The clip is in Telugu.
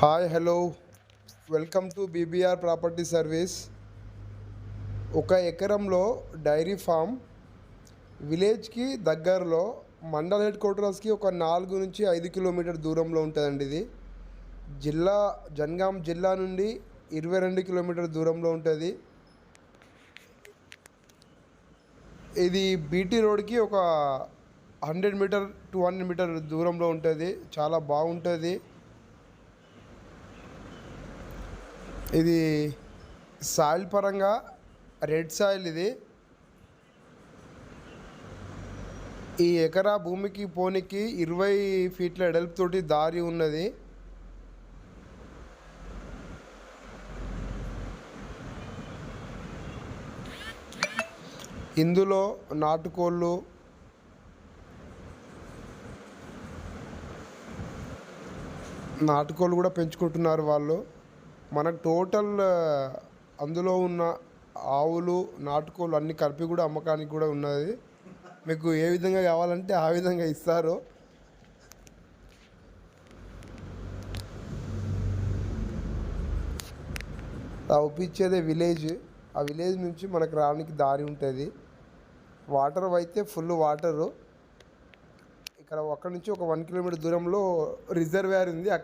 Hi hello welcome to BBR property service ఒక ఎకరంలో డైరీ ఫామ్ విలేజ్కి దగ్గరలో మండల్ హెడ్ క్వార్టర్స్కి ఒక నాలుగు నుంచి ఐదు కిలోమీటర్ దూరంలో ఉంటుందండి ఇది. జిల్లా జనగాం జిల్లా నుండి ఇరవై రెండు కిలోమీటర్ దూరంలో ఉంటుంది. ఇది బీటీ రోడ్కి ఒక hundred meter two hundred meter దూరంలో ఉంటుంది. చాలా బాగుంటుంది. ఇది సాయిల్ పరంగా రెడ్ సాయిల్ ఇది. ఈ ఎకరా భూమికి పోనీకి ఇరవై ఫీట్ల ఎడల్పుతోటి దారి ఉన్నది. ఇందులో నాటుకోళ్ళు నాటుకోళ్ళు కూడా పెంచుకుంటున్నారు వాళ్ళు. మనకు టోటల్ అందులో ఉన్న ఆవులు నాటుకోళ్ళు అన్ని కలిపి కూడా అమ్మకానికి కూడా ఉన్నది. మీకు ఏ విధంగా కావాలంటే ఆ విధంగా ఇస్తారు. అవుపించేదే విలేజ్. ఆ విలేజ్ నుంచి మనకు రావడానికి దారి ఉంటుంది. వాటర్ అయితే ఫుల్ వాటరు. ఇక్కడ అక్కడ నుంచి ఒక వన్ కిలోమీటర్ దూరంలో రిజర్వేర్ ఉంది.